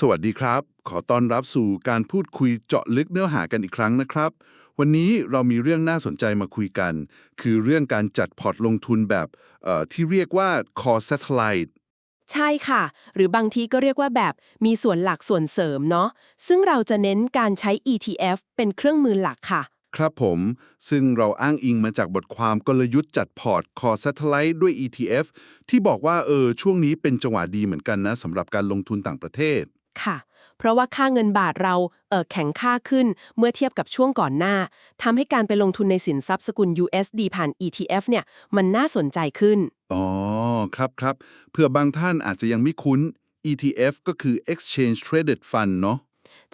สวัสดีครับ ขอต้อนรับสู่การพูดคุยเจาะลึกเนื้อหากันอีกครั้งนะครับ วันนี้เรามีเรื่องน่าสนใจมาคุยกัน คือเรื่องการจัดพอร์ตลงทุนแบบเอ่อที่เรียกว่า core satellite ใช่ค่ะ หรือบางทีก็เรียกว่าแบบมีส่วนหลักส่วนเสริมเนาะซึ่งเราจะเน้นการใช้ ETF เป็นเครื่องมือหลักค่ะ ครับผม ซึ่งเราอ้างอิงมาจากบทความกลยุทธ์จัดพอร์ต core satellite ด้วย ETF ที่บอกว่าเออช่วงนี้เป็นจังหวะดีเหมือนกันนะสำหรับการลงทุนต่างประเทศ ค่ะ เพราะว่าค่าเงินบาทเราเออแข็งค่าขึ้นเมื่อเทียบกับช่วงก่อนหน้าทำให้การไปลงทุนในสินทรัพย์สกุล USD ผ่าน ETF เนี่ยมันน่าสนใจขึ้น อ๋อ ครับครับเพื่อบางท่านอาจจะยังไม่คุ้น ETF ก็คือ exchange traded fund เนาะ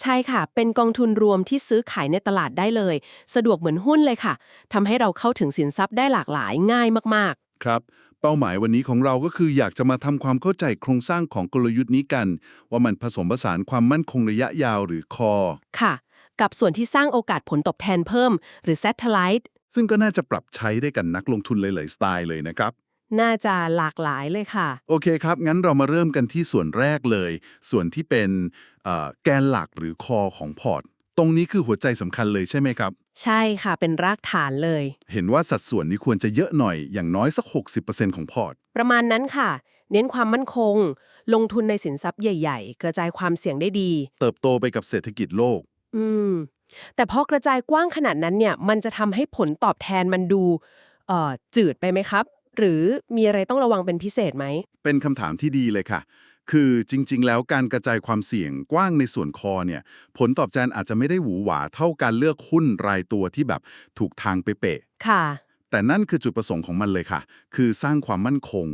ใช่ค่ะ เป็นกองทุนรวมที่ซื้อขายในตลาดได้เลย สะดวกเหมือนหุ้นเลยค่ะทำให้เราเข้าถึงสินทรัพย์ได้หลากหลายง่ายมากครับ เป้าหมายวันนี้ของเราก็คืออยากจะมาทำความเข้าใจโครงสร้างของกลยุทธ์นี้กัน ว่ามันผสมผสานความมั่นคงระยะยาวหรือคอๆค่ะ กับส่วนที่สร้างโอกาสผลตอบแทนเพิ่ม หรือ Satellite ซึ่งก็น่าจะปรับใช้ได้กันนักลงทุนหลายๆสไตล์เลยนะครับ น่าจะหลากหลายเลยค่ะ โอเคครับ งั้นเรามาเริ่มกันที่ส่วนแรกเลย ส่วนที่เป็นเอ่อแกนหลักหรือคอของพอร์ต ตรงนี้คือหัวใจสำคัญเลยใช่ไหมครับ ใช่ค่ะเป็นรากฐานเลย เห็นว่าสัดส่วนนี้ควรจะเยอะหน่อยอย่างน้อยสัก 60%ของพอร์ต ประมาณนั้นค่ะ เน้นความมั่นคง ลงทุนในสินทรัพย์ใหญ่ ๆ กระจายความเสี่ยงได้ดี เติบโตไปกับเศรษฐกิจโลก อืม แต่พอกระจายกว้างขนาดนั้นเนี่ย มันจะทำให้ผลตอบแทนมันดูเอ่อจืดไปไหมครับ หรือมีอะไรต้องระวังเป็นพิเศษไหม เป็นคำถามที่ดีเลยค่ะ คือจริง ๆ แล้วการกระจายความเสี่ยงกว้างในส่วนคอเนี่ย ผลตอบแทนอาจจะไม่ได้หวือหวาเท่าการเลือกหุ้นรายตัวที่แบบถูกทางไปเป๊ะค่ะ แต่นั่นคือจุดประสงค์ของมันเลยค่ะ คือสร้างความมั่นคง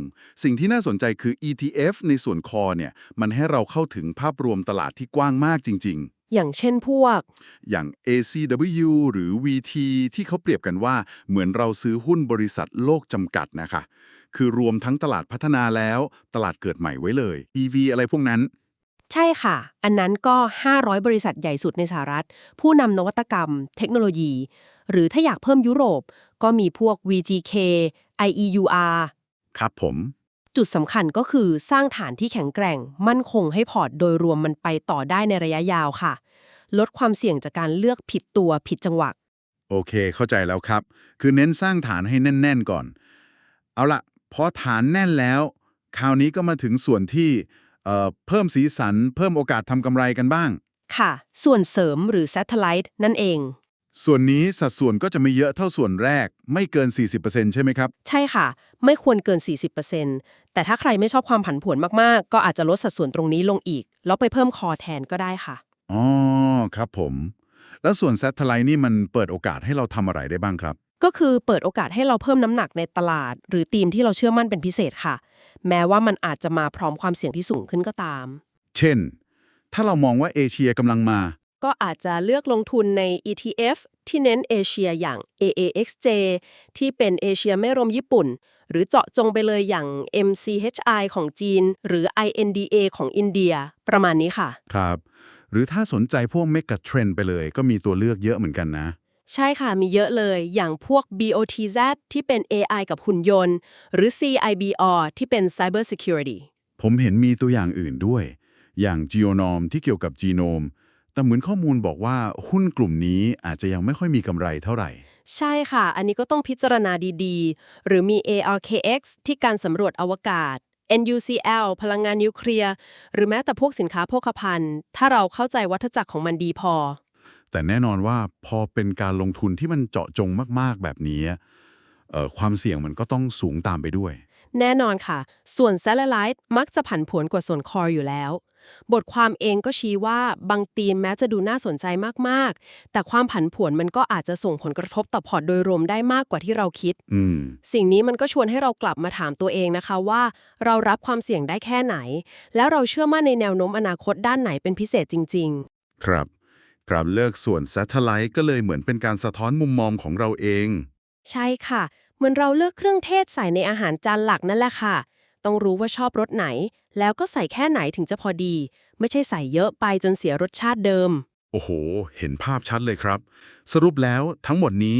สิ่งที่น่าสนใจคือ ETF ในส่วนคอเนี่ย มันให้เราเข้าถึงภาพรวมตลาดที่กว้างมากจริง อย่างเช่นพวกๆอย่าง ACW หรือ VT ที่เขาเปรียบกันว่าเหมือนเราซื้อหุ้นบริษัทโลกจำกัดนะคะ คือรวมทั้งตลาดพัฒนาแล้ว ตลาดเกิดใหม่ไว้เลย EV อะไรพวกนั้น ใช่ค่ะ อันนั้นก็ 500 บริษัทใหญ่สุดในสหรัฐ ผู้นำนวัตกรรม เทคโนโลยี หรือถ้าอยากเพิ่มยุโรป ก็มีพวก VGK IEUR ครับผม จุดสำคัญก็คือสร้างฐานที่แข็งแกร่ง มั่นคงให้พอร์ตโดยรวมมันไปต่อได้ในระยะยาวค่ะ ลดความเสี่ยงจากการเลือกผิดตัวผิดจังหวะ โอเค เข้าใจแล้วครับ คือเน้นสร้างฐานให้แน่น ๆ ก่อน เอาละพอฐานแน่นแล้ว คราวนี้ก็มาถึงส่วนที่เอ่อเพิ่มสีสัน เพิ่มโอกาสทำกำไรกันบ้าง ค่ะ ส่วนเสริมหรือ Satellite นั่นเอง ส่วนนี้สัดส่วนก็จะไม่เยอะเท่าส่วนแรก ไม่เกิน 40%ใช่ไหมครับ ใช่ค่ะ ไม่ควรเกิน 40%แต่ถ้าใครไม่ชอบความผันผวนมากๆ ก็อาจจะลดสัดส่วนตรงนี้ลงอีก แล้วไปเพิ่มคอแทนก็ได้ค่ะ อ๋อ ครับผม แล้วส่วน Satellite นี่มันเปิดโอกาสให้เราทำอะไรได้บ้างครับ ก็คือเปิดโอกาสให้เราเพิ่มน้ำหนักในตลาด หรือทีมที่เราเชื่อมั่นเป็นพิเศษค่ะ แม้ว่ามันอาจจะมาพร้อมความเสี่ยงที่สูงขึ้นก็ตาม เช่น ถ้าเรามองว่าเอเชียกำลังมา ก็อาจจะเลือกลงทุนใน ETF ที่เน้นเอเชียอย่าง AAXJ ที่เป็นเอเชียไม่รวมญี่ปุ่น หรือเจาะจงไปเลยอย่าง MCHI ของจีน หรือ INDA ของอินเดีย ประมาณนี้ค่ะ ครับ หรือถ้าสนใจพวกเมกะเทรนไปเลย ก็มีตัวเลือกเยอะเหมือนกันนะ ใช่ค่ะมีเยอะเลยอย่างพวก BOTZ ที่เป็น AI กับหุ่นยนต์ หรือ CIBR ที่เป็น Cyber Security ผมเห็นมีตัวอย่างอื่นด้วย อย่าง Geonome ที่เกี่ยวกับจีโนม แต่เหมือนข้อมูลบอกว่าหุ้นกลุ่มนี้อาจจะยังไม่ค่อยมีกำไรเท่าไหร่ ใช่ค่ะ อันนี้ก็ต้องพิจารณาดีๆ หรือมี ARKX ที่การสำรวจอวกาศ NUCL พลังงานนิวเคลียร์ หรือแม้แต่พวกสินค้าโภคภัณฑ์ ถ้าเราเข้าใจวัฏจักรของมันดีพอ แต่แน่นอนว่าพอเป็นการลงทุนที่มันเจาะจงมากๆแบบนี้เอ่อความเสี่ยงมันก็ต้องสูงตามไปด้วย แน่นอนค่ะ ส่วน Satellite มักจะผันผวนกว่าส่วน Core อยู่แล้ว บทความเองก็ชี้ว่าบางตีมแม้จะดูน่าสนใจมาก ๆ แต่ความผันผวนมันก็อาจจะส่งผลกระทบต่อพอร์ตโดยรวมได้มากกว่าที่เราคิดอืมสิ่งนี้มันก็ชวนให้เรากลับมาถามตัวเองนะคะว่า เรารับความเสี่ยงได้แค่ไหน แล้วเราเชื่อมั่นในแนวโน้มอนาคตด้านไหนเป็นพิเศษจริงครับ ครับเลือกส่วน Satellite ก็เลยเหมือนเป็นการสะท้อนมุมมองของเราเองๆใช่ค่ะ เหมือนเราเลือกเครื่องเทศใส่ในอาหารจานหลักนั่นแหละค่ะ ต้องรู้ว่าชอบรสไหน แล้วก็ใส่แค่ไหนถึงจะพอดี ไม่ใช่ใส่เยอะไปจนเสียรสชาติเดิม โอ้โห เห็นภาพชัดเลยครับ สรุปแล้วทั้งหมดนี้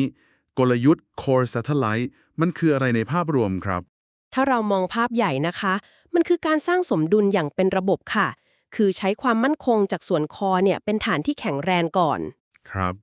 กลยุทธ์ Core Satellite มันคืออะไรในภาพรวมครับ ถ้าเรามองภาพใหญ่นะคะ มันคือการสร้างสมดุลอย่างเป็นระบบค่ะ คือใช้ความมั่นคงจากส่วนคอเนี่ยเป็นฐานที่แข็งแรงก่อน ครับ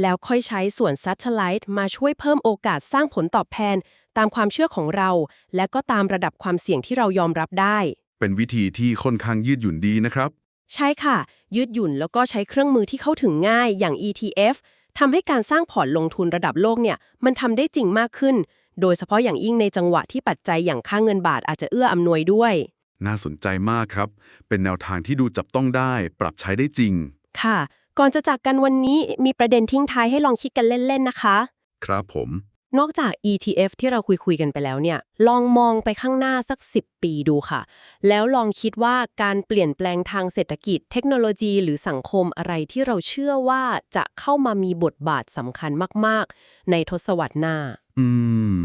แล้วค่อยใช้ส่วน Satellite มาช่วยเพิ่มโอกาสสร้างผลตอบแทนตามความเชื่อของเรา และก็ตามระดับความเสี่ยงที่เรายอมรับได้ เป็นวิธีที่ค่อนข้างยืดหยุ่นดีนะครับ ใช่ค่ะ ยืดหยุ่นแล้วก็ใช้เครื่องมือที่เข้าถึงง่ายอย่าง ETF ทำให้การสร้างพอร์ตลงทุนระดับโลกเนี่ยมันทำได้จริงมากขึ้น โดยเฉพาะอย่างยิ่งในจังหวะที่ปัจจัยอย่างค่าเงินบาทอาจจะเอื้ออำนวยด้วย น่าสนใจมากครับ เป็นแนวทางที่ดูจับต้องได้ ปรับใช้ได้จริง ค่ะ ก่อนจะจากกันวันนี้มีประเด็นทิ้งท้ายให้ลองคิดกันเล่น ๆ นะคะ ครับผม นอกจาก ETF ที่เราคุยคุย ๆ กันไปแล้วเนี่ย ลองมองไปข้างหน้าสัก 10 ปีดูค่ะ แล้วลองคิดว่าการเปลี่ยนแปลงทางเศรษฐกิจ เทคโนโลยีหรือสังคมอะไรที่เราเชื่อว่าจะเข้ามามีบทบาทสำคัญมาก ๆ ในทศวรรษหน้า อืม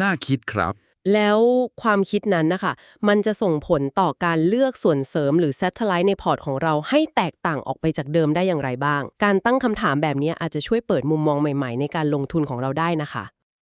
น่าคิดครับ แล้วความคิดนั้นนะคะ มันจะส่งผลต่อการเลือกส่วนเสริมหรือ Satellite ในพอร์ตของเราให้แตกต่างออกไปจากเดิมได้อย่างไรบ้าง การตั้งคำถามแบบนี้อาจจะช่วยเปิดมุมมองใหม่ ๆ ในการลงทุนของเราได้นะคะ